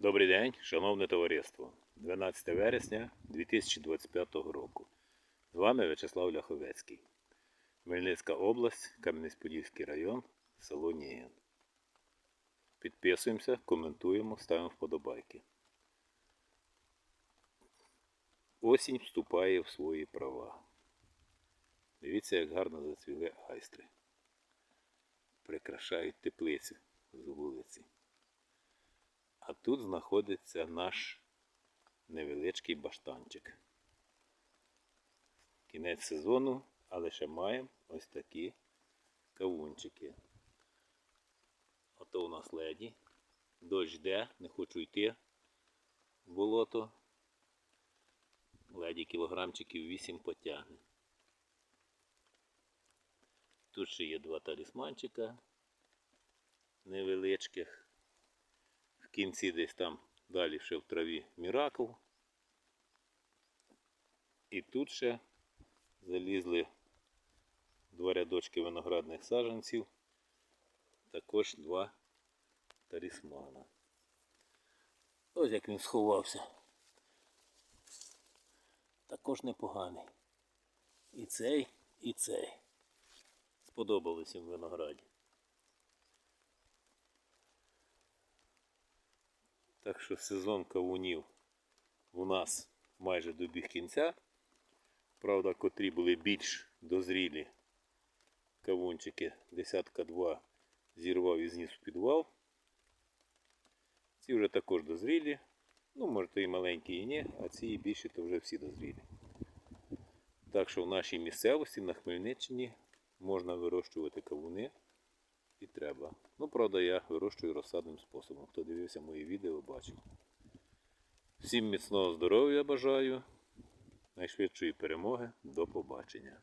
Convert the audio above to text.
Добрий день, шановне товариство. 12 вересня 2025 року. З вами В'ячеслав Ляховецький. Хмельницька область, Кам'янець-Подільський район, село Нігін. Підписуємося, коментуємо, ставимо вподобайки. Осінь вступає в свої права. Дивіться, як гарно зацвіли айстри. Прикрашають теплицю з вулиці. А тут знаходиться наш невеличкий баштанчик. Кінець сезону, але ще маємо ось такі кавунчики. Ото у нас леді. Дощ йде, не хочу йти в болото. Леді кілограмчиків 8 потягне. Тут ще є два талісманчика невеличких. В кінці десь там далі ще в траві Міракл. І тут ще залізли два рядочки виноградних саджанців, також два талісмана. Ось як він сховався. Також непоганий. І цей, і цей. Сподобались їм в винограді. Так що сезон кавунів у нас майже добіг кінця. Правда, котрі були більш дозрілі кавунчики, десятка два зірвав і зніс в підвал. Ці вже також дозрілі. Ну, може то і маленькі і ні, а ці і більші то вже всі дозрілі. Так що в нашій місцевості на Хмельниччині можна вирощувати кавуни треба. Ну, правда, я вирощую розсадним способом. Хто дивився мої відео, бачив. Всім міцного здоров'я бажаю, найшвидшої перемоги. До побачення.